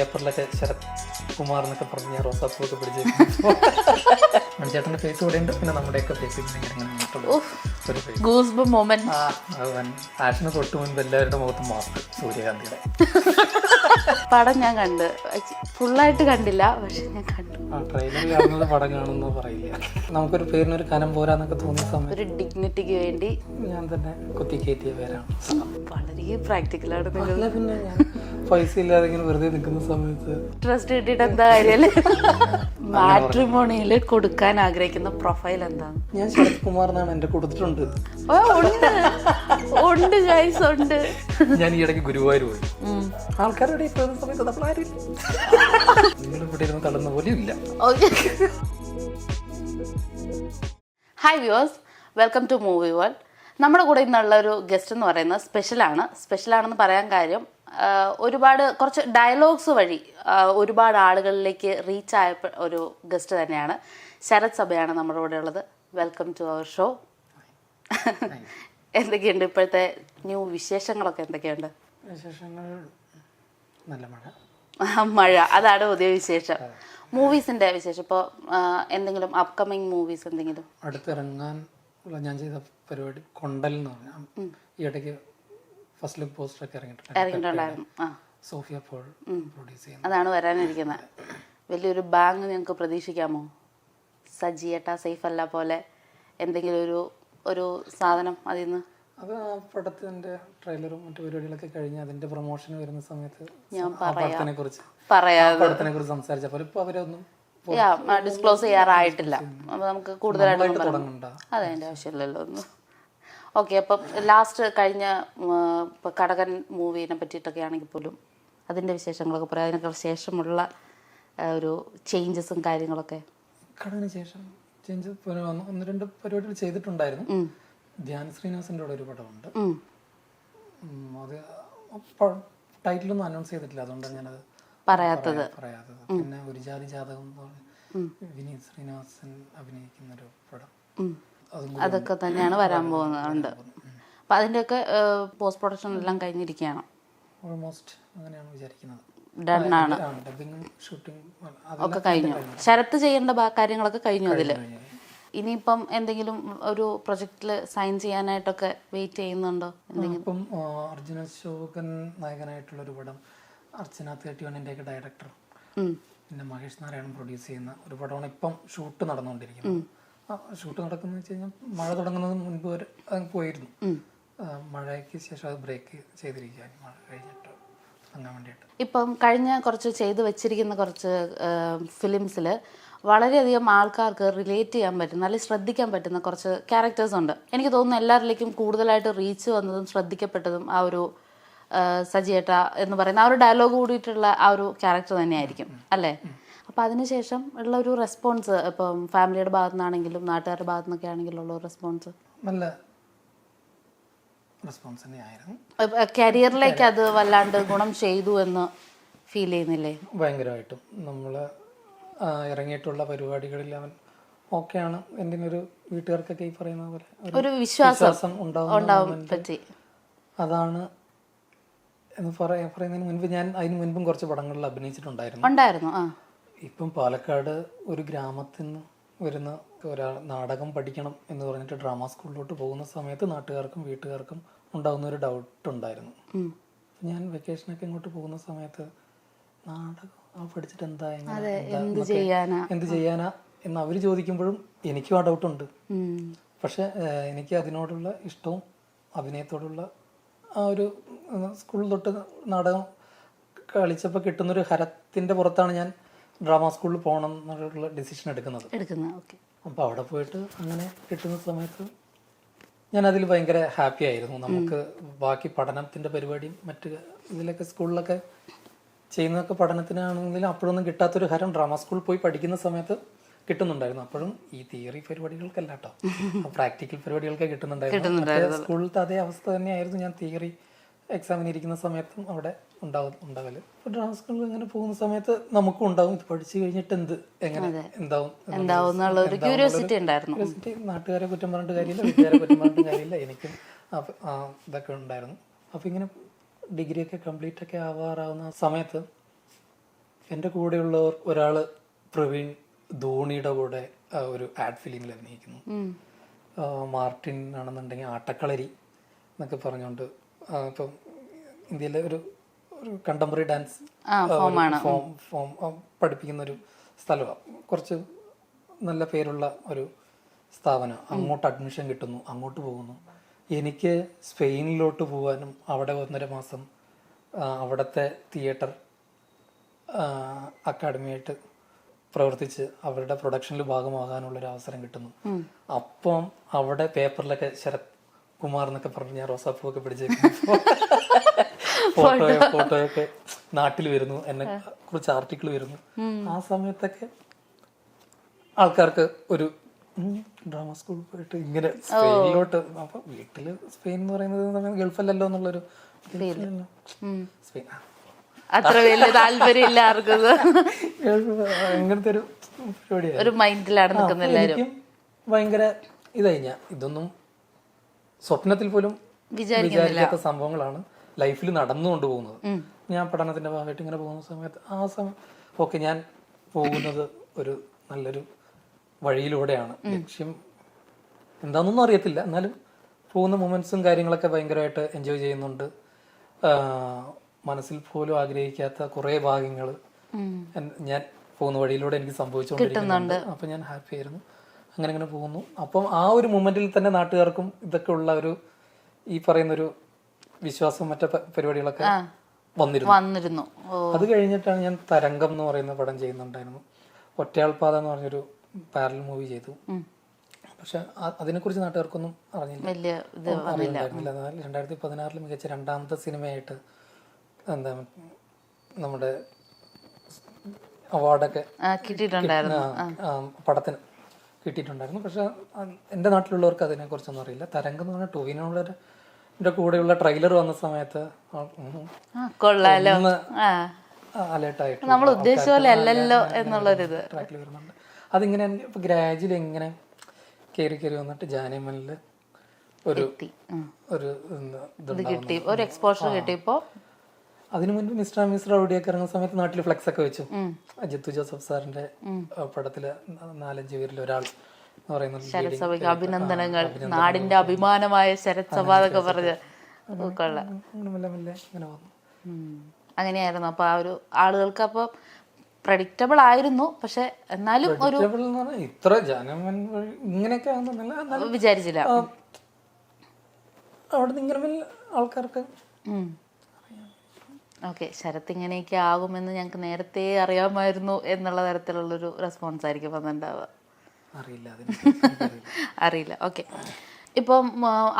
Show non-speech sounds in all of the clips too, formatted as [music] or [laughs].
പേപ്പറിലൊക്കെ ശരത് കുമാർ എന്നൊക്കെ പറഞ്ഞ് ഞാൻ റോസാപ്പൂവൊക്കെ പിടിച്ചേക്കും [laughs] മണിച്ചേട്ടന്റെ ഫേസ് കൂടെ ഉണ്ട്. പിന്നെ നമ്മുടെയൊക്കെ ഫേസ് ഇങ്ങനെ വൻ ആഷിന് തൊട്ട് മുൻപ് എല്ലാവരുടെ മുഖത്തും മാസ്ക് സൂര്യകാന്തിയുടെ. [laughs] പടം ഞാൻ കണ്ട്. ഫുള്ളായിട്ട് കണ്ടില്ല പക്ഷെ ഞാൻ കണ്ടു. ട്രെയിലർ കാണുന്നത് പടം കാണുന്നു പറയില്ല. നമുക്കൊരു പേരിനൊരു കനം പോരാന്നൊക്കെ തോന്നിയ സമയത്ത് ഒരു ഡിഗ്നിറ്റിക്ക് വേണ്ടി ഞാൻ തന്നെ കുത്തി കയറ്റിയ പേരാണ്. വളരെ പ്രാക്ടിക്കലാണ് നിങ്ങൾ. പിന്നെ ഞാൻ പൈസ ഇല്ലാതെ ഇങ്ങനെ വെറുതെ നിൽക്കുന്ന സമയത്ത് ട്രസ്റ്റ് കിട്ടിയിട്ട് എന്താ കാര്യല്ലേ [laughs] മാട്രിമോണിയിൽ കൊടുക്കാൻ ആഗ്രഹിക്കുന്ന പ്രൊഫൈൽ എന്താണ് ഞാൻ ശരത് കുമാർ എന്നാണ് എന്റെ കൊടുത്തിട്ടുണ്ട്. ഉണ്ട്. ഉണ്ട് ഗൈസ് ഉണ്ട്. ഞാൻ ഈ ഇടയ്ക്ക് ഗുരുവായൂർ പോയി. ആൾക്കാരുടെ ഇപ്പോൾ സമയത്ത് നമ്മൾ ആരും നിങ്ങൾ ഇവിടെ ഇരുന്ന് തള്ളുന്ന പോലും ഇല്ല. Hi viewers welcome to movie world നമ്മുടെ കൂടെ ഇന്നുള്ള ഒരു ഗസ്റ്റ് എന്ന് പറയുന്നത് സ്പെഷ്യലാണ് സ്പെഷ്യലാണെന്ന് പറയാൻ കാര്യം ഒരുപാട് കുറച്ച് ഡയലോഗ്സ് വഴി ഒരുപാട് ആളുകളിലേക്ക് റീച്ച് ആയ ഒരു ഗസ്റ്റ് തന്നെയാണ്. ശരത് സഭയാണ് നമ്മുടെ കൂടെ ഉള്ളത്. വെൽക്കം ടു അവർ ഷോ എന്തൊക്കെയുണ്ട് ഇപ്പോഴത്തെ ന്യൂ വിശേഷങ്ങളൊക്കെ എന്തൊക്കെയുണ്ട്? വിശേഷങ്ങൾ നല്ല മഴ. മഴ. അതാണ് പുതിയ വിശേഷം. മൂവീസിന്റെ വിശേഷം. ഇപ്പോ എന്തെങ്കിലും അപ്കമിങ് മൂവീസ് എന്തെങ്കിലും? അടുത്തിറങ്ങാൻ ഞാൻ ചെയ്ത പരിപാടി കൊണ്ടൽ എന്ന് പറഞ്ഞ ഈ ഇടയ്ക്ക് ഫസ്റ്റ് ലുക്ക് പോസ്റ്റർ ഒക്കെ ഇറങ്ങിയിട്ടുണ്ടായിരുന്നു. സോഫിയ പോൾ പ്രൊഡ്യൂസ് ചെയ്യുന്നത് അതാണ് വരാനിരിക്കുന്നത് വലിയൊരു ബാങ്ക് ഞങ്ങൾക്ക് പ്രതീക്ഷിക്കാമോ? സജിയേട്ട സേഫ് അല്ല പോലെ എന്തെങ്കിലും ഒരു ഒരു സാധനം അതിൽ നിന്ന് അത് ആ പടത്തിന്റെ ട്രെയിലറും മറ്റു പരിപാടികളൊക്കെ കഴിഞ്ഞ് അതിന്റെ പ്രൊമോഷൻ വരുന്ന സമയത്ത് ഞാൻ പടത്തിനെ കുറിച്ച് പടത്തിനെ കുറിച്ച് സംസാരിച്ചപ്പോൾ ഇപ്പോൾ അവരൊന്നും ഡിസ്ക്ലോസ് ചെയ്യാറായിട്ടില്ല. അപ്പോൾ നമുക്ക് കൂടുതലായിട്ട് അതെ അതിന്റെ ആവശ്യമില്ലല്ലോ ഒന്ന്. ഓക്കെ അപ്പം ലാസ്റ്റ് കഴിഞ്ഞ കടകൻ മൂവിനെ പറ്റിയിട്ടൊക്കെ ആണെങ്കിൽ പോലും അതിന്റെ വിശേഷങ്ങളൊക്കെ പറയാം. അതിനൊക്കെ ശേഷമുള്ള ഒരു ചേഞ്ചസും കാര്യങ്ങളൊക്കെ. കടകന് ശേഷം ചേഞ്ച് ഒന്ന് രണ്ട് പരിപാടികൾ ചെയ്തിട്ടുണ്ടായിരുന്നു. ധ്യാൻ ശ്രീനിവാസിന്റെ കൂടെ ഒരു പടമുണ്ട്. അത് ടൈറ്റിലൊന്നും അനൗൺസ് ചെയ്തിട്ടില്ല. അതുകൊണ്ടാണ് ഞാനത് പറയാത്തത്. പറയാത്തത്. പിന്നെ ഒരു ജാതി ജാതകം വിനീത് ശ്രീനിവാസൻ അഭിനയിക്കുന്ന ഒരു പടം. അതൊക്കെ തന്നെയാണ് വരാൻ പോകുന്നുണ്ട് അപ്പൊ അതിന്റെയൊക്കെ പോസ്റ്റ് പ്രൊഡക്ഷൻ എല്ലാം കഴിഞ്ഞിരിക്കുകയാണ്. ഓൾമോസ്റ്റ് അങ്ങനെയാണ് വിചാരിക്കുന്നത്. ഷൂട്ടിംഗ് ഒക്കെ കഴിഞ്ഞു. ശരത്ത് ചെയ്യേണ്ട കാര്യങ്ങളൊക്കെ കഴിഞ്ഞു അതിൽ ഇനിയിപ്പം എന്തെങ്കിലും ഒരു പ്രൊജക്റ്റിൽ സൈൻ ചെയ്യാനായിട്ടൊക്കെ വെയിറ്റ് ചെയ്യുന്നുണ്ടോ? ഇപ്പം ആ, അർജുന അശോകൻ നായകനായിട്ടുള്ള ഒരു പടം അർച്ചന തേർട്ടി വണ്ണിന്റെ ഒക്കെ ഡയറക്ടർ പിന്നെ മഹേഷ് നാരായണൻ പ്രൊഡ്യൂസ് ചെയ്യുന്ന ഒരു പടമാണ് ഇപ്പം ഷൂട്ട് നടന്നുകൊണ്ടിരിക്കുന്നത്. ഷൂട്ട് നടക്കുന്ന വെച്ച് കഴിഞ്ഞാൽ മഴ തുടങ്ങുന്നതിന് മുൻപ് വരെ അത് പോയിരുന്നു. മഴയ്ക്ക് ശേഷം അത് ബ്രേക്ക് ചെയ്തിരിക്കുകയാണ് മഴ കഴിഞ്ഞിട്ട് തുടങ്ങാൻ വേണ്ടിയിട്ട്. ഇപ്പം കഴിഞ്ഞ കുറച്ച് ചെയ്തു വെച്ചിരിക്കുന്ന കുറച്ച് ഫിലിംസിൽ വളരെയധികം ആൾക്കാർക്ക് റിലേറ്റ് ചെയ്യാൻ പറ്റുന്ന അല്ലെങ്കിൽ ശ്രദ്ധിക്കാൻ പറ്റുന്ന കുറച്ച് ക്യാരക്ടേഴ്സ് ഉണ്ട്. എനിക്ക് തോന്നുന്നു എല്ലാവരിലേക്കും കൂടുതലായിട്ട് റീച്ച് വന്നതും ശ്രദ്ധിക്കപ്പെട്ടതും ആ ഒരു സജിയേട്ട എന്ന് പറയുന്ന ആ ഒരു ഡയലോഗ് കൂടിയിട്ടുള്ള ആ ഒരു ക്യാരക്ടർ തന്നെയായിരിക്കും അല്ലേ? അപ്പം അതിനുശേഷം ഉള്ള ഒരു റെസ്പോൺസ് ഇപ്പം ഫാമിലിയുടെ ഭാഗത്തു നിന്നാണെങ്കിലും നാട്ടുകാരുടെ ഭാഗത്തു നിന്നൊക്കെ ആണെങ്കിലും ഉള്ള റെസ്പോൺസ് നല്ല റെസ്പോൺസ് തന്നെയായിരുന്നു. കരിയറിലേക്ക് അത് വല്ലാണ്ട് ഗുണം ചെയ്തു എന്ന് ഫീൽ ചെയ്യുന്നില്ലേ? ഭയങ്കരമായിട്ടും. നമ്മൾ ഇറങ്ങിയിട്ടുള്ള പരിപാടികളിൽ അവൻ ഓക്കെയാണ്. എന്തിനൊരു വീട്ടുകാർക്കൊക്കെ ഈ പറയുന്ന പോലെ ഒരു ഒരു വിശ്വാസം ഉണ്ടാവും അതാണ് എന്ന് പറയാ പറയുന്നതിന് മുൻപ് ഞാൻ അതിന് മുൻപും കുറച്ച് പടങ്ങളിൽ അഭിനയിച്ചിട്ടുണ്ടായിരുന്നു. ഉണ്ടായിരുന്നു ഇപ്പം പാലക്കാട് ഒരു ഗ്രാമത്തിൽ നിന്ന് വരുന്ന ഒരാൾ നാടകം പഠിക്കണം എന്ന് പറഞ്ഞിട്ട് ഡ്രാമ സ്കൂളിലോട്ട് പോകുന്ന സമയത്ത് നാട്ടുകാർക്കും വീട്ടുകാർക്കും ഉണ്ടാകുന്ന ഒരു ഡൗട്ട് ഉണ്ടായിരുന്നു. ഞാൻ വെക്കേഷനൊക്കെ ഇങ്ങോട്ട് പോകുന്ന സമയത്ത് നാടകം പഠിച്ചിട്ട് എന്താ എന്താ ചെയ്യാനാ? എന്ത് ചെയ്യാനാ എന്ന് അവർ ചോദിക്കുമ്പോഴും എനിക്കും ആ ഡൗട്ട് ഉണ്ട്. പക്ഷെ എനിക്ക് അതിനോടുള്ള ഇഷ്ടവും അഭിനയത്തോടുള്ള ആ ഒരു സ്കൂളിൽ തൊട്ട് നാടകം കളിച്ചപ്പോൾ കിട്ടുന്നൊരു ഹരത്തിന്റെ പുറത്താണ് ഞാൻ ഡ്രാമ സ്കൂളിൽ പോകണം എന്നുള്ള ഡിസിഷൻ എടുക്കുന്നത്. അപ്പോൾ അവിടെ പോയിട്ട് അങ്ങനെ കിട്ടുന്ന സമയത്ത് ഞാൻ അതിൽ ഭയങ്കര ഹാപ്പി ആയിരുന്നു. നമുക്ക് ബാക്കി പഠനത്തിന്റെ പരിപാടിയും മറ്റ് ഇതിലൊക്കെ സ്കൂളിലൊക്കെ ചെയ്യുന്നതൊക്കെ പഠനത്തിനാണെങ്കിലും അപ്പോഴൊന്നും കിട്ടാത്തൊരു ഹരം ഡ്രാമ സ്കൂളിൽ പോയി പഠിക്കുന്ന സമയത്ത് കിട്ടുന്നുണ്ടായിരുന്നു. അപ്പോഴും ഈ തിയറി പരിപാടികൾക്കല്ല കേട്ടോ പ്രാക്ടിക്കൽ [laughs] പരിപാടികൾക്ക് കിട്ടുന്നുണ്ടായിരുന്നു. സ്കൂളിലത്തെ അതേ അവസ്ഥ തന്നെയായിരുന്നു ഞാൻ തിയറി എക്സാമിന് ഇരിക്കുന്ന സമയത്തും അവിടെ ഉണ്ടാവും ഉണ്ടാവൽ. അപ്പോൾ ഡ്രാമ സ്കൂളിൽ ഇങ്ങനെ പോകുന്ന സമയത്ത് നമുക്കും ഉണ്ടാവും. ഇത് പഠിച്ചു കഴിഞ്ഞിട്ട് എന്ത് എങ്ങനെ എന്താവും ക്യൂരിയോസിറ്റി നാട്ടുകാരെ കുറ്റം പറഞ്ഞിട്ട് കാര്യമില്ല വീട്ടുകാരെ കുറ്റം പറഞ്ഞിട്ട് കാര്യമില്ല. എനിക്കും അപ്പ- ഇതൊക്കെ ഉണ്ടായിരുന്നു. അപ്പോൾ ഇങ്ങനെ ഡിഗ്രി ഒക്കെ കംപ്ലീറ്റ് ഒക്കെ ആവാറാവുന്ന സമയത്ത് എന്റെ കൂടെയുള്ളവർ ഒരാൾ പ്രവീൺ ധോണിയുടെ കൂടെ ഒരു ആഡ് ഫിലിമിൽ അഭിനയിക്കുന്നു. മാർട്ടിൻ ആണെന്നുണ്ടെങ്കിൽ ആട്ടക്കളരി എന്നൊക്കെ പറഞ്ഞുകൊണ്ട് ഇപ്പം ഇന്ത്യയിലെ ഒരു ഒരു കണ്ടംപററി ഡാൻസ് ഫോം ഫോം പഠിപ്പിക്കുന്ന ഒരു സ്ഥലമാണ് കുറച്ച് നല്ല പേരുള്ള ഒരു സ്ഥാപനം. അങ്ങോട്ട് അഡ്മിഷൻ കിട്ടുന്നു അങ്ങോട്ട് പോകുന്നു. എനിക്ക് സ്പെയിനിലോട്ട് പോകാനും അവിടെ ഒന്നര മാസം അവിടുത്തെ തിയേറ്റർ അക്കാഡമിയായിട്ട് പ്രവർത്തിച്ച് അവരുടെ പ്രൊഡക്ഷനിൽ ഭാഗമാകാനുള്ള ഒരു അവസരം കിട്ടുന്നു. അപ്പം അവിടെ പേപ്പറിലൊക്കെ ശരത് കുമാർ എന്നൊക്കെ പറഞ്ഞ് ഞാൻ റോസാപ്പൂവൊക്കെ പിടിച്ചേക്കുന്നു [laughs] ഫോട്ടോ ഫോട്ടോയൊക്കെ നാട്ടിൽ വരുന്നു എന്നെ കുറിച്ച് ആർട്ടിക്കിൾ വരുന്നു. ആ സമയത്തൊക്കെ ആൾക്കാർക്ക് ഒരു ഡ്രാമ സ്കൂൾ പോയിട്ട് ഇങ്ങനെ സ്പെയിനിലോട്ട് അപ്പൊ വീട്ടിൽ സ്പെയിൻ എന്ന് പറയുന്നത് ഗൾഫല്ലല്ലോ എന്നുള്ളൊരു. സ്പെയിൻ. അത്ര വലിയ താല്പര്യമില്ല ആർക്കും. അങ്ങനത്തെ ഒരു പരിപാടിയാണ് ഒരു മൈൻഡിലാണ് നിൽക്കുന്ന എല്ലാവരും. ഭയങ്കര ഇതായി ഞാൻ. ഇതൊന്നും സ്വപ്നത്തിൽ പോലും വിചാരിക്കാത്ത സംഭവങ്ങളാണ് ലൈഫിൽ നടന്നുകൊണ്ട് പോകുന്നത്. ഞാൻ പഠനത്തിന്റെ ഭാഗമായിട്ട് ഇങ്ങനെ പോകുന്ന സമയത്ത് ആ സമയം ഓക്കെ ഞാൻ പോകുന്നത് ഒരു നല്ലൊരു വഴിയിലൂടെയാണ്. ലക്ഷ്യം എന്താണെന്നൊന്നും അറിയത്തില്ല. എന്നാലും പോകുന്ന മൊമെന്റ്സും കാര്യങ്ങളൊക്കെ ഭയങ്കരമായിട്ട് എൻജോയ് ചെയ്യുന്നുണ്ട്. മനസ്സിൽ പോലും ആഗ്രഹിക്കാത്ത കുറേ ഭാഗങ്ങൾ ഞാൻ പോകുന്ന വഴിയിലൂടെ എനിക്ക് സംഭവിച്ചുകൊണ്ടിരിക്കുന്നുണ്ട്. അപ്പൊ ഞാൻ ഹാപ്പി ആയിരുന്നു. അങ്ങനെ അങ്ങനെ പോകുന്നു. അപ്പം ആ ഒരു മൊമെന്റിൽ തന്നെ നാട്ടുകാർക്കും ഇതൊക്കെ ഉള്ള ഒരു ഈ പറയുന്ന ഒരു വിശ്വാസം മറ്റേ പരിപാടികളൊക്കെ വന്നിരുന്നു. വന്നിരുന്നു. അത് കഴിഞ്ഞിട്ടാണ് ഞാൻ തരംഗം എന്ന് പറയുന്ന പടം ചെയ്യുന്നുണ്ടായിരുന്നു. ഒറ്റയാൾപാത എന്ന് പറഞ്ഞൊരു പാരൽ മൂവി ചെയ്തു പക്ഷെ അതിനെക്കുറിച്ച് നാട്ടുകാർക്കൊന്നും അറിഞ്ഞില്ല വലിയ രണ്ടായിരത്തി പതിനാറിൽ മികച്ച രണ്ടാമത്തെ സിനിമയായിട്ട് എന്താ നമ്മുടെ അവാർഡൊക്കെ പടത്തിന് കിട്ടിയിട്ടുണ്ടായിരുന്നു പക്ഷെ എന്റെ നാട്ടിലുള്ളവർക്ക് അതിനെക്കുറിച്ചൊന്നും അറിയില്ല തരംഗം എന്ന് പറഞ്ഞാൽ ടൂവിനുള്ള എന്റെ കൂടെയുള്ള ട്രെയിലർ വന്ന സമയത്ത് കൊള്ളാലോ അലേർട്ടായിട്ട് നമ്മൾ ഉദ്ദേശിച്ച പോലെ അല്ലല്ലോ എന്നുള്ളൊരിത് ട്രാക്കിൽ വരുന്നുണ്ട് അതിങ്ങനെ ഗ്രാജുവലി എങ്ങനെ കയറി കയറി വന്നിട്ട് ജാനിമലിൽ ഒരു ഒരു കിട്ടി. ഒരു എക്സ്പോഷർ കിട്ടിയപ്പോ? അതിനു മുൻപ് മിസ്റ്റർ മിസ്റ്റർ റൗഡിയൊക്കെ ഇറങ്ങുന്ന സമയത്ത് നാട്ടിൽ ഫ്ലെക്സ് ഒക്കെ വെച്ചു. അജിത്തു ജോസഫ് സാറിന്റെ പടത്തിലെ നാലഞ്ച് പേരിൽ ഒരാൾ എന്ന് പറയുന്ന ഒരു സഭയ്ക്ക് അഭിനന്ദനങ്ങൾ നാടിന്റെ അഭിമാനമായ ശരത് സഭ എന്നൊക്കെ പറഞ്ഞ്. കൊള്ളാം. ഇങ്ങനെ. അങ്ങനെയായിരുന്നു. അപ്പൊ ആ ഒരു ആളുകൾക്ക് അപ്പൊ പ്രഡിക്റ്റബിൾ ആയിരുന്നു. പക്ഷെ എന്നാലും ഒരു ഇത്ര ജനം ഇങ്ങനെയൊക്കെ വിചാരിച്ചില്ല. അവിടെ ആൾക്കാർക്ക് ഓക്കെ ശരത് ഇങ്ങനെയൊക്കെ ആകുമെന്ന് ഞങ്ങൾക്ക് നേരത്തെ അറിയാമായിരുന്നു എന്നുള്ള തരത്തിലുള്ളൊരു റെസ്പോൺസ് ആയിരിക്കും വന്നിട്ടുണ്ടാവുക അറിയില്ല [laughs] അറിയില്ല. ഓക്കെ. ഇപ്പം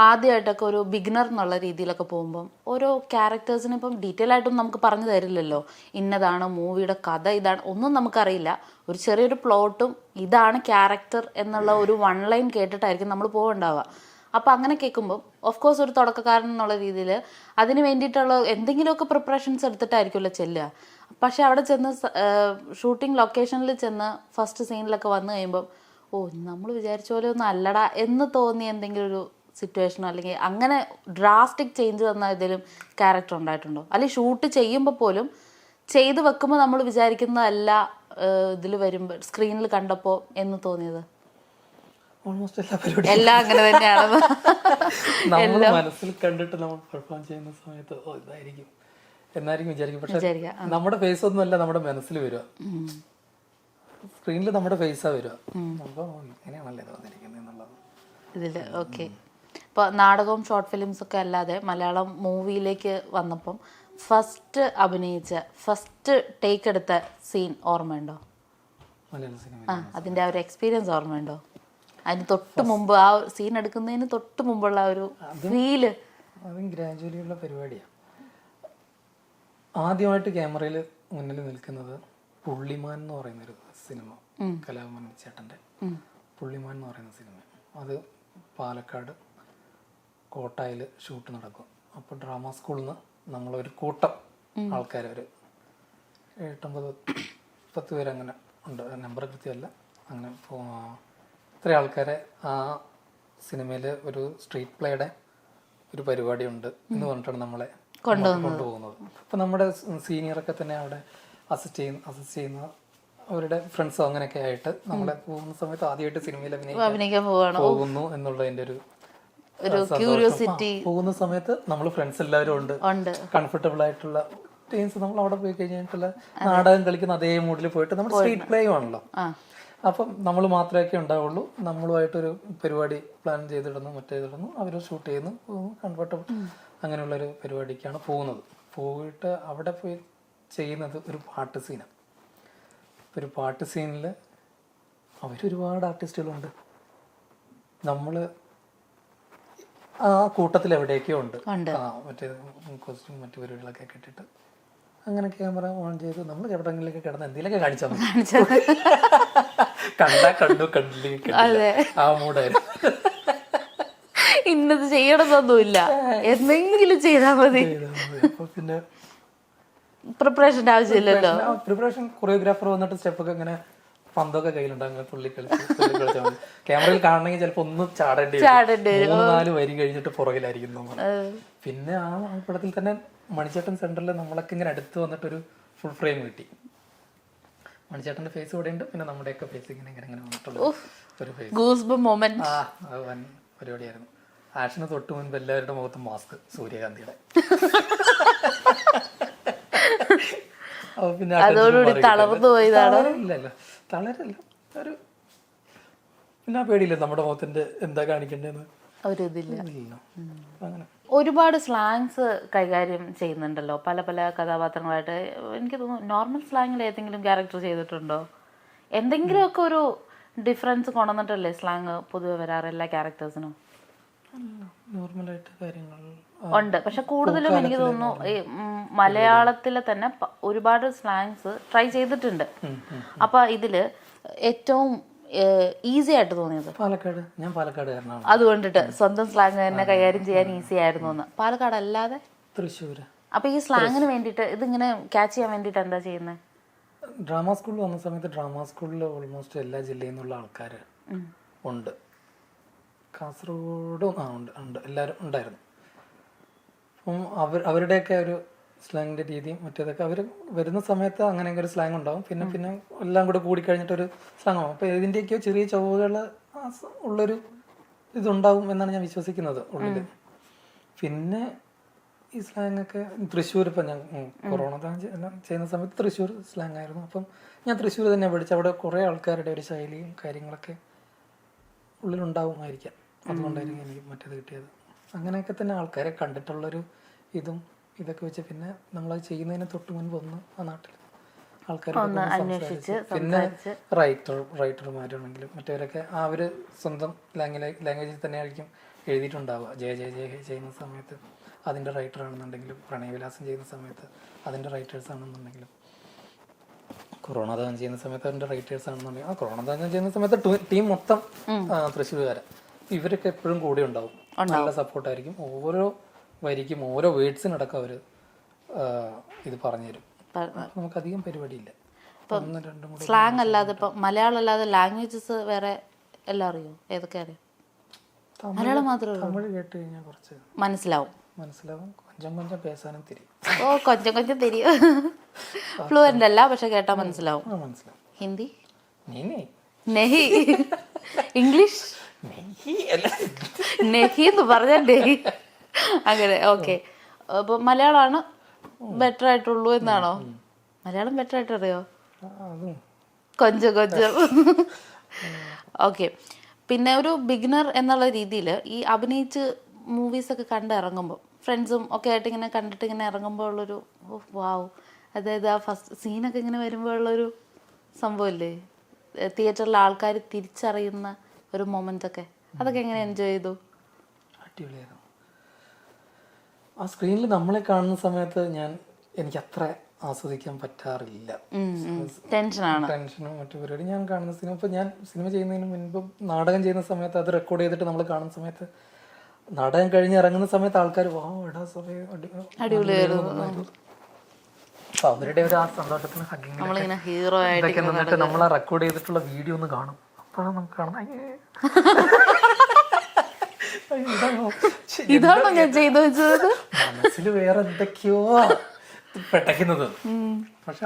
ആദ്യമായിട്ടൊക്കെ ഒരു ബിഗിനർ എന്നുള്ള രീതിയിലൊക്കെ പോകുമ്പം ഓരോ ക്യാരക്ടേഴ്സിനെ ഇപ്പം ഡീറ്റെയിൽ ആയിട്ടൊന്നും നമുക്ക് പറഞ്ഞു തരില്ലല്ലോ. ഇന്നതാണ് മൂവിയുടെ കഥ ഇതാണ് ഒന്നും നമുക്കറിയില്ല. ഒരു ചെറിയൊരു പ്ലോട്ടും ഇതാണ് ക്യാരക്ടർ എന്നുള്ള ഒരു വൺ ലൈൻ കേട്ടിട്ടായിരിക്കും നമ്മൾ പോകണ്ടാവുക. അപ്പോൾ അങ്ങനെ കേൾക്കുമ്പോൾ ഓഫ് കോഴ്സ് ഒരു തുടക്കക്കാരൻ എന്നുള്ള രീതിയിൽ അതിന് വേണ്ടിയിട്ടുള്ള എന്തെങ്കിലുമൊക്കെ പ്രിപ്പറേഷൻസ് എടുത്തിട്ടായിരിക്കുമല്ലോ ചെല്ലുക. പക്ഷെ അവിടെ ചെന്ന് ഷൂട്ടിംഗ് ലൊക്കേഷനിൽ ചെന്ന് ഫസ്റ്റ് സീനിലൊക്കെ വന്നു കഴിയുമ്പം ഓ നമ്മൾ വിചാരിച്ച പോലെ ഒന്നും അല്ലടാ എന്ന് തോന്നിയ എന്തെങ്കിലും ഒരു സിറ്റുവേഷനോ അല്ലെങ്കിൽ അങ്ങനെ ഡ്രാസ്റ്റിക് ചേഞ്ച് തന്ന ഏതെങ്കിലും ക്യാരക്ടർ ഉണ്ടായിട്ടുണ്ടോ? അല്ലെങ്കിൽ ഷൂട്ട് ചെയ്യുമ്പോൾ പോലും ചെയ്ത് വെക്കുമ്പോൾ നമ്മൾ വിചാരിക്കുന്നതല്ല ഇതിൽ വരുമ്പോൾ സ്ക്രീനിൽ കണ്ടപ്പോൾ എന്ന് തോന്നിയത്? ഓൾമോസ്റ്റ് എല്ലാ അങ്ങനെ തന്നെയാണ്. [laughs] നമ്മൾ മനസ്സിൽ കണ്ടിട്ട് നമ്മൾ പെർഫോം ചെയ്യുന്ന സമയത്ത് ഓ ഇതായിരിക്കും. എന്നായിരിക്കും വിചാരിക്കും. പക്ഷെ നമ്മുടെ ഫേസ് ഒന്നും അല്ല നമ്മുടെ മനസ്സിൽ വരിക. സ്ക്രീനിൽ നമ്മുടെ ഫേസാ വരിക. അപ്പൊ ഓ, ഇങ്ങനെയാണല്ലേ ഇത് വന്നിരിക്കുന്നത് എന്നുള്ളത്. ഇതിൽ ഓക്കെ ഇപ്പോൾ നാടകവും ഷോർട്ട് ഫിലിംസ് ഒക്കെ അല്ലാതെ മലയാളം മൂവിയിലേക്ക് വന്നപ്പം ഫസ്റ്റ് അഭിനയിച്ച ഫസ്റ്റ് ടേക്ക് എടുത്ത സീൻ ഓർമ്മയുണ്ടോ? ആ അതിന്റെ ആ ഒരു എക്സ്പീരിയൻസ് ഓർമ്മയുണ്ടോ? അതിന് തൊട്ട് മുമ്പ് ആ സീൻ എടുക്കുന്നതിന് തൊട്ട് മുമ്പുള്ള ഒരു ഫീൽ അതും ഗ്രാജുവലിയുള്ള പരിപാടിയാണ് ആദ്യമായിട്ട് ക്യാമറയിൽ മുന്നിൽ നിൽക്കുന്നത് പുള്ളിമാൻ എന്ന് പറയുന്ന ഒരു സിനിമ കലാഭവൻ ചേട്ടന്റെ പുള്ളിമാൻ എന്ന് പറയുന്ന സിനിമ. അത് പാലക്കാട് കോട്ടായിൽ ഷൂട്ട് നടക്കും. അപ്പോൾ ഡ്രാമ സ്കൂളിൽ നിന്ന് നമ്മളൊരു കൂട്ടം ആൾക്കാർ ഒരു എട്ടൊമ്പത് പത്ത് പേര് അങ്ങനെ ഉണ്ട് നമ്പർ കൃത്യമല്ല. അങ്ങനെ ഇത്ര ആൾക്കാരെ ആ സിനിമയിൽ ഒരു സ്ട്രീറ്റ് പ്ലേയുടെ ഒരു പരിപാടി ഉണ്ട് എന്ന് പറഞ്ഞിട്ടാണ് നമ്മളെ കൊണ്ടുപോകുന്നത്. അപ്പൊ നമ്മുടെ സീനിയറൊക്കെ തന്നെ അവിടെ അസിസ്റ്റ് ചെയ്യുന്ന അസിസ്റ്റ് ചെയ്യുന്ന അവരുടെ ഫ്രണ്ട്സോ അങ്ങനെയൊക്കെ ആയിട്ട് നമ്മളെ പോകുന്ന സമയത്ത് ആദ്യമായിട്ട് സിനിമയിൽ അഭിനയിക്കാൻ പോകുന്നു എന്നുള്ളതിന്റെ ഒരു ഒരു. ക്യൂരിയോസിറ്റി പോകുന്ന സമയത്ത് നമ്മൾ ഫ്രണ്ട്സ് എല്ലാവരും ഉണ്ട്. കംഫർട്ടബിൾ ആയിട്ടുള്ള ടീംസ് നമ്മൾ അവിടെ പോയി കഴിഞ്ഞിട്ടുള്ള നാടകം കളിക്കുന്ന അതേ മൂഡിൽ പോയിട്ട് നമ്മൾ സ്ട്രീറ്റ് പ്ലേ ആണല്ലോ. അപ്പം നമ്മൾ മാത്രമേ ഉണ്ടാവുള്ളൂ. നമ്മളുമായിട്ടൊരു പരിപാടി പ്ലാൻ ചെയ്തിടുന്നു മറ്റേതിടുന്നു. അവർ ഷൂട്ട് ചെയ്യുന്നു കംഫർട്ടബിൾ അങ്ങനെയുള്ളൊരു പരിപാടിക്കാണ് പോകുന്നത്. പോയിട്ട് അവിടെ പോയി ചെയ്യുന്നത് ഒരു പാട്ട് സീനാണ് ഒരു പാട്ട് സീനിൽ അവരൊരുപാട് ആർട്ടിസ്റ്റുകളുണ്ട് നമ്മൾ ആ കൂട്ടത്തിൽ എവിടെയൊക്കെയോ ഉണ്ട്. ആ മറ്റേ കോസ്റ്റ്യൂം മറ്റു പരിപാടികളൊക്കെ കെട്ടിട്ട് അങ്ങനെ ക്യാമറ ഓൺ ചെയ്ത് നമ്മൾ എവിടെങ്കിലൊക്കെ കിടന്ന് എന്തെങ്കിലുമൊക്കെ കാണിച്ചാൽ മതി. കണ്ടാ കണ്ടു കണ്ടു കണ്ടില്ല. ആ മൂടായിരുന്നു ഇന്നത് ചെയ്യണമെന്നൊന്നുമില്ല. എന്തെങ്കിലും ചെയ്താൽ മതി. പിന്നെ പ്രിപ്പറേഷന്റെ ആവശ്യമില്ലല്ലോ. പ്രിപ്പറേഷൻ കൊറിയോഗ്രാഫർ വന്നിട്ട് സ്റ്റെപ്പൊക്കെ ഇങ്ങനെ പന്തൊക്കെ കയ്യിലുണ്ടാകും പുള്ളി കളിച്ച് ക്യാമറയിൽ കാണണമെങ്കിൽ ചിലപ്പോ ഒന്ന് ചാടേണ്ടി മൂന്ന് നാല് വരി. കഴിഞ്ഞിട്ട് പുറകിലായിരിക്കും പിന്നെ ആ പടത്തിൽ തന്നെ മണിച്ചേട്ടൻ സെന്ററിൽ നമ്മളൊക്കെ ഇങ്ങനെ അടുത്ത് വന്നിട്ടൊരു ഫുൾ ഫ്രെയിം കിട്ടി. മണിച്ചേട്ടന്റെ ഫേസ് ഇവിടെ ഉണ്ട് പിന്നെ നമ്മുടെയൊക്കെ ഫേസ് ഇങ്ങനെ ഇങ്ങനെ ഇങ്ങനെ വന്നിട്ടുള്ള ഒരു ഫേസ് മൊമെന്റ് ആ അത് വൻ പരിപാടിയായിരുന്നു. ആക്ഷന് തൊട്ട് മുൻപ് എല്ലാവരുടെ മുഖത്തും മാസ്ക് സൂര്യകാന്തിയുടെ. [laughs] പിന്നെ അതോടുകൂടി തളർന്നു. പോയതാണ്. തളരില്ലല്ലോ. തളരല്ല. ഒരു പിന്നെ ആ പേടിയില്ല നമ്മുടെ മുഖത്തിന്റെ എന്താ കാണിക്കേണ്ടതെന്ന്? ഒരു ഇല്ല അങ്ങനെ. ഒരുപാട് സ്ലാങ്സ് കൈകാര്യം ചെയ്യുന്നുണ്ടല്ലോ. പല പല കഥാപാത്രങ്ങളായിട്ട്. എനിക്ക് തോന്നുന്നു നോർമൽ സ്ലാങ്ങിൽ ഏതെങ്കിലും ക്യാരക്ടർ ചെയ്തിട്ടുണ്ടോ? എന്തെങ്കിലുമൊക്കെ ഒരു ഡിഫറൻസ് കൊണ്ടുവന്നിട്ടല്ലേ സ്ലാങ് പൊതുവെ വരാറ് എല്ലാ ക്യാരക്ടേഴ്സിനും? നോർമലായിട്ട് കാര്യങ്ങൾ ഉണ്ട്. പക്ഷെ കൂടുതലും എനിക്ക് തോന്നുന്നു ഈ മലയാളത്തിലെ തന്നെ ഒരുപാട് സ്ലാങ്സ് ട്രൈ ചെയ്തിട്ടുണ്ട്. അപ്പൊ ഇതിൽ ഏറ്റവും ഈസി ആയിട്ട് തോന്നിയത്. പാലക്കാട്. ഞാൻ പാലക്കാട് അതുകൊണ്ടിട്ട് സ്വന്തം സ്ലാങ് തന്നെ കൈകാര്യം ചെയ്യാൻ ഈസി ആയിരുന്നു എന്ന് പാലക്കാട് അല്ലാതെ തൃശ്ശൂര്. അപ്പൊ ഈ സ്ലാങ്ങിന് വേണ്ടിയിട്ട് ഇതിങ്ങനെ ക്യാച്ച് ചെയ്യാൻ വേണ്ടിട്ട് എന്താ ചെയ്യുന്നത് ഡ്രാമ സ്കൂളിൽ വന്ന സമയത്ത് ഡ്രാമ സ്കൂളിൽ ഓൾമോസ്റ്റ് എല്ലാ ജില്ലയിൽ നിന്നുള്ള ആൾക്കാർ ഉണ്ട്. കാസർഗോഡും ആ ഉണ്ട് ഉണ്ട്. എല്ലാവരും ഉണ്ടായിരുന്നു. അപ്പം അവർ അവരുടെയൊക്കെ ഒരു സ്ലാങ്ങിന്റെ രീതിയും മറ്റേതൊക്കെ അവർ വരുന്ന സമയത്ത് അങ്ങനെയൊക്കെ ഒരു സ്ലാങ് ഉണ്ടാവും. പിന്നെ പിന്നെ എല്ലാം കൂടെ കൂടിക്കഴിഞ്ഞിട്ടൊരു സ്ലാങ് ആവും. അപ്പോൾ ഇതിന്റെയൊക്കെ ചെറിയ ചുവകൾ ഉള്ളൊരു ഇതുണ്ടാവും എന്നാണ് ഞാൻ വിശ്വസിക്കുന്നത് ഉള്ളിൽ. പിന്നെ ഈ സ്ലാങ് ഒക്കെ തൃശ്ശൂർ ഇപ്പം ഞാൻ കൊറോണ എല്ലാം ചെയ്യുന്ന സമയത്ത് തൃശ്ശൂർ സ്ലാങ് ആയിരുന്നു. അപ്പം ഞാൻ തൃശ്ശൂർ തന്നെ പഠിച്ചു. അവിടെ കുറേ ആൾക്കാരുടെ ഒരു ശൈലിയും കാര്യങ്ങളൊക്കെ ഉള്ളിലുണ്ടാവുമായിരിക്കാം. അതുകൊണ്ടായിരിക്കും എനിക്ക് മറ്റേത് കിട്ടിയത്. അങ്ങനെയൊക്കെ തന്നെ ആൾക്കാരെ കണ്ടിട്ടുള്ളൊരു ഇതും ഇതൊക്കെ വെച്ച് പിന്നെ നമ്മളത് ചെയ്യുന്നതിന് തൊട്ട് മുൻപ് ഒന്ന് ആ നാട്ടിൽ ആൾക്കാർ പിന്നെ റൈറ്റർ റൈറ്റർമാരാണെങ്കിലും മറ്റവരൊക്കെ ആ ഒരു സ്വന്തം ലാംഗ്വേജ് ലാംഗ്വേജിൽ തന്നെ ആയിരിക്കും എഴുതിയിട്ടുണ്ടാവുക. ജയ ജയ ജയ ചെയ്യുന്ന സമയത്ത് അതിന്റെ റൈറ്റർ ആണെന്നുണ്ടെങ്കിലും പ്രണയവിലാസം ചെയ്യുന്ന സമയത്ത് അതിന്റെ റൈറ്റേഴ്സ് ആണെന്നുണ്ടെങ്കിലും. കൊറോണ ദാനം ചെയ്യുന്ന സമയത്ത് അതിന്റെ റൈറ്റേഴ്സ് ആണെന്നുണ്ടെങ്കിൽ ആ കൊറോണ ദാനം ചെയ്യുന്ന സമയത്ത് ടീം മൊത്തം തൃശ്ശൂർകാരൻ ഇവരൊക്കെ എപ്പോഴും കൂടെ ഉണ്ടാവും. നല്ല സപ്പോർട്ടായിരിക്കും ഓരോ വരിക്കും. ഓരോ വേർഡ്സിനടക്കം അവർ ഇത് പറഞ്ഞുതരും. നമുക്ക് അധികം പരിപാടിയില്ല. സ്ലാങ് അല്ലാതെ ഇപ്പൊ മലയാളം അല്ലാതെ ലാംഗ്വേജസ് വേറെ എല്ലാം അറിയോ? ഏതൊക്കെ അറിയോ? മലയാളം മാത്രമേ തമിഴ് കേട്ട് കഴിഞ്ഞാൽ കുറച്ച് മനസ്സിലാവും. മനസ്സിലാവും. കൊഞ്ചം കൊഞ്ചം പേശാനും തിരിയും ഓ കൊഞ്ചം കൊഞ്ചം തിരിയും ഫ്ലുവന്റ് അല്ല പക്ഷെ കേട്ടാൽ മനസ്സിലാവും. മനസ്സിലാവും. ഹിന്ദി? നെഹി. ഇംഗ്ലീഷ്? നെഹി എന്ന് പറഞ്ഞാൽ നെഹി. അങ്ങനെ ഓക്കെ അപ്പൊ മലയാളമാണ് ബെറ്റർ ആയിട്ടുള്ളൂ എന്നാണോ? മലയാളം ബെറ്റർ ആയിട്ട് അറിയോ കൊഞ്ച കൊഞ്ച. ഓക്കെ [laughs] പിന്നെ ഒരു ബിഗിനർ എന്നുള്ള രീതിയിൽ ഈ അഭിനയിച്ച് മൂവീസ് ഒക്കെ കണ്ട് ഇറങ്ങുമ്പോൾ ഫ്രണ്ട്സും ഒക്കെ ആയിട്ട് ഇങ്ങനെ കണ്ടിട്ട് ഇങ്ങനെ ഇറങ്ങുമ്പോൾ ഉള്ളൊരു വാവ് അതായത് ആ ഫസ്റ്റ് സീനൊക്കെ ഇങ്ങനെ വരുമ്പോൾ ഉള്ളൊരു സംഭവമില്ലേ തിയേറ്ററിൽ ആൾക്കാർ തിരിച്ചറിയുന്ന ഒരു മൊമെന്റ് ഒക്കെ. അതൊക്കെ എങ്ങനെ എൻജോയ് ചെയ്തു? അടിപൊളിയായിരുന്നു. ആ സ്ക്രീനിൽ നമ്മളെ കാണുന്ന സമയത്ത് ഞാൻ എനിക്ക് അത്ര ആസ്വദിക്കാൻ പറ്റാറില്ല. ടെൻഷനാണ്. ടെൻഷനും മറ്റു പരിപാടി ഞാൻ കാണുന്ന സിനിമ. ഇപ്പൊ ഞാൻ സിനിമ ചെയ്യുന്നതിന് മുൻപ് നാടകം ചെയ്യുന്ന സമയത്ത് അത് റെക്കോർഡ് ചെയ്തിട്ട് നമ്മൾ കാണുന്ന സമയത്ത് നാടകം കഴിഞ്ഞ് ഇറങ്ങുന്ന സമയത്ത് ആൾക്കാർ വാ എടാ സമയം അവരുടെ ഒരു ആ സന്തോഷത്തിന് ഹഗ്ഗിങ് ഹീറോ ആയിട്ട് നമ്മൾ റെക്കോർഡ് ചെയ്തിട്ടുള്ള വീഡിയോ ഒന്ന് കാണും. അപ്പോഴാണ് നമുക്ക് കാണുന്നത് [laughs] ഇതാണോ? ഞാൻ ചെയ്തു വെച്ചത്? മനസ്സിൽ വേറെ എന്തൊക്കെയോ പെട്ടയ്ക്കുന്നത് പക്ഷെ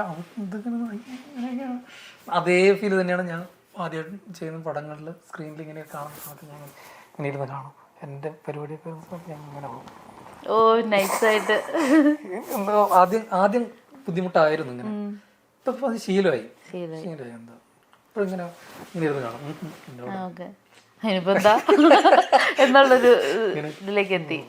അതേ ഫീൽ തന്നെയാണ് ഞാൻ ആദ്യമായിട്ട് ചെയ്യുന്ന പടങ്ങളിൽ സ്ക്രീനിൽ ഇങ്ങനെ കാണുന്ന സമയത്ത് ഞാൻ ഇങ്ങനെ ഇരുന്ന് കാണും. എന്റെ പരിപാടിയൊക്കെ ഞാൻ ഇങ്ങനെ പോകും. ഓ നൈസായിട്ട് എന്തോ ആദ്യം ആദ്യം ബുദ്ധിമുട്ടായിരുന്നു ഇങ്ങനെ. ഇപ്പൊ അത് ശീലമായി. ശീലമായി. ശീലമായി എന്താ. ഇപ്പൊ ഇങ്ങനെ ഇങ്ങനെ ഇരുന്ന് കാണും. ഇനിയിപ്പോ എന്താ എന്നുള്ളൊരു ഇതിലേക്ക് എത്തി